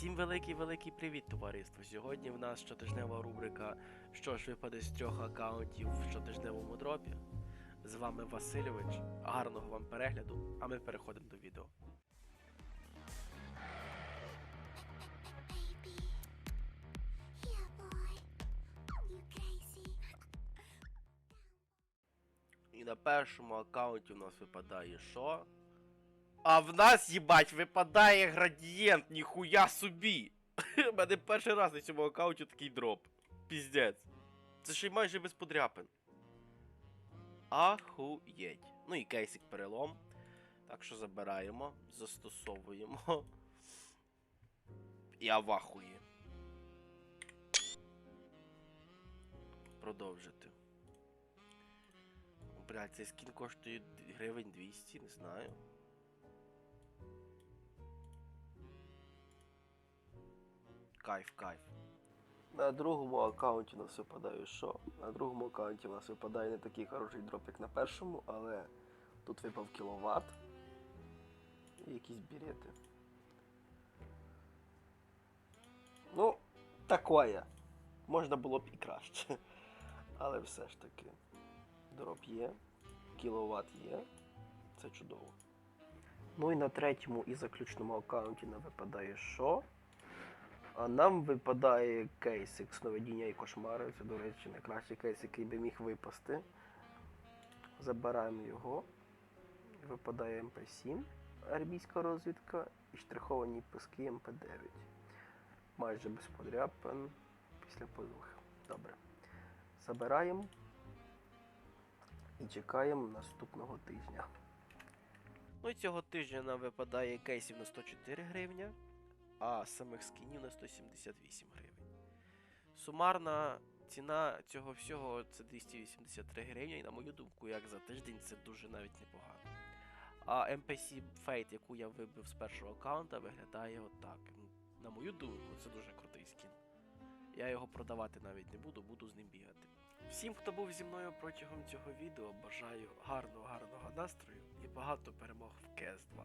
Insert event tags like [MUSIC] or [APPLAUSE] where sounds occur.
Всім великий-великий привіт, товариство! Сьогодні в нас щотижнева рубрика Що ж випаде з трьох аккаунтів в щотижневому дропі. З вами Васильович. Гарного вам перегляду, а ми переходимо до відео. І на першому аккаунті у нас випадає що? А в нас, їбать, випадає градієнт, ніхуя собі! [LAUGHS] У мене перший раз на цьому аккаунті такий дроп. Піздець. Це ще й майже без подряпин. Ахуєть. Ну і кейсик перелом. Так що забираємо, застосовуємо. Я в ахуї. Продовжити. Блядь, цей скін коштує гривень 200, не знаю. Кайф, кайф. На другому аккаунті нас випадає що? На другому аккаунті у нас випадає не такий хороший дроп, як на першому, але тут випав кіловат і якісь білети. Ну, такое. Можна було б і краще. Але все ж таки. Дроп є, кіловат є. Це чудово. Ну і на третьому і заключному аккаунті нам випадає що? А нам випадає кейсик сновидіння і кошмари. Це, до речі, найкращий кейс, який би міг випасти. Забираємо його. Випадає МП7, армійська розвідка і штриховані писки МП9. Майже без подряпин після подвох. Добре. Забираємо і чекаємо наступного тижня. Ну і цього тижня нам випадає кейсів на 104 гривня, а самих скінів на 178 гривень. Сумарна ціна цього всього це 283 гривні, і на мою думку, як за тиждень це дуже навіть непогано. А MPC Fate, яку я вибив з першого аккаунта, виглядає отак. На мою думку, це дуже крутий скін. Я його продавати навіть не буду, буду з ним бігати. Всім, хто був зі мною протягом цього відео, бажаю гарного, гарного настрою і багато перемог в КС 2.